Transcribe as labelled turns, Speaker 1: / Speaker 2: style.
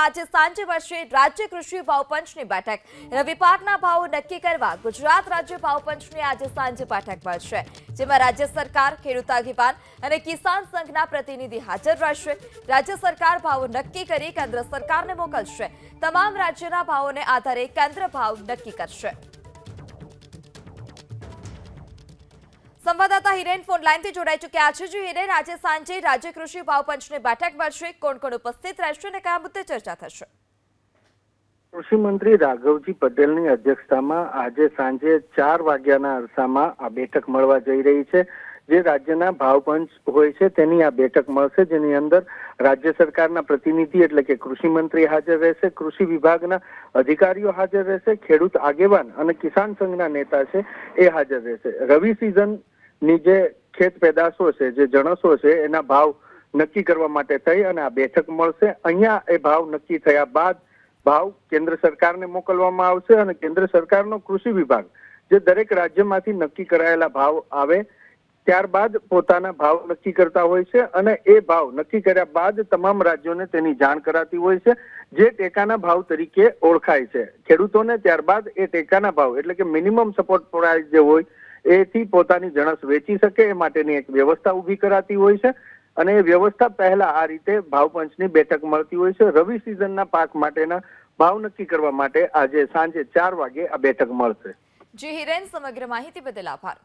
Speaker 1: આજે સાંજે મળશે રાજ્ય કૃષિ ભાવપંચની બેઠક. રવિ પાકના ભાવો નક્કી કરવા ગુજરાત રાજ્ય ભાવપંચની આજે સાંજે બેઠક મળશે, જેમાં રાજ્ય સરકાર, ખેડૂત આગેવાન અને કિસાન સંઘના પ્રતિનિધિ હાજર રહેશે. રાજ્ય સરકાર ભાવો નક્કી કરી કેન્દ્ર સરકારને મોકલશે. તમામ રાજ્યના ભાવોને આધારે કેન્દ્ર ભાવ નક્કી કરશે. સંવાદદાતા હિરેન ફોન લાઈનથી જોડાઈ ચૂક્યા છે. જો હિરેન, આજે સાંજે રાજ્ય કૃષિ ભાવ પંચની બેઠક મળશે. કોણ કોણ ઉપસ્થિત રહેશે અને કયા મુદ્દે ચર્ચા થશે?
Speaker 2: કૃષિ મંત્રી રાઘવજી પટેલની અધ્યક્ષતામાં આજે સાંજે ચાર વાગ્યાના અરસામાં આ બેઠક મળવા જઈ રહી છે. જે રાજ્યના ભાવપંચ હોય છે, તેની આ બેઠક મળશે, જેની અંદર રાજ્ય સરકારના પ્રતિનિધિ એટલે કે કૃષિ મંત્રી હાજર રહેશે, કૃષિ વિભાગના અધિકારીઓ હાજર રહેશે, ખેડૂત આગેવાન અને કિસાન સંઘના નેતા છે, એ હાજર રહેશે. રવિ સિઝન ની જે ખેત પેદાશો છે, જે જણસો છે, એના ભાવ નક્કી કરવા માટે થઈ અને આ બેઠક મળશે. અહીંયા એ ભાવ નક્કી થયા બાદ ભાવ કેન્દ્ર સરકારને મોકલવામાં આવશે અને કેન્દ્ર સરકારનો કૃષિ વિભાગ જે દરેક રાજ્યમાંથી નક્કી કરાયેલા ભાવ આવે ત્યારબાદ પોતાના ભાવ નક્કી કરતા હોય છે અને એ ભાવ નક્કી કર્યા બાદ તમામ રાજ્યોને તેની જાણ કરાતી હોય છે, જે ટેકાના ભાવ તરીકે ઓળખાય છે. ખેડૂતોને ત્યારબાદ એ ટેકાના ભાવ એટલે કે મિનિમમ સપોર્ટ પ્રાઇસ જે હોય એથી પોતાની જણસ વેચી શકે, એ માટેની એક વ્યવસ્થા ઊભી કરાતી હોય છે. અને એ વ્યવસ્થા પહેલા આ રીતે ભાવપંચની બેઠક મળતી હોય છે. રવિ સિઝનના પાક માટેના ભાવ નક્કી કરવા માટે આજે સાંજે ચાર વાગે આ બેઠક મળશે.
Speaker 1: જી હિરેન સમગ્ર માહિતી બદલ આભાર.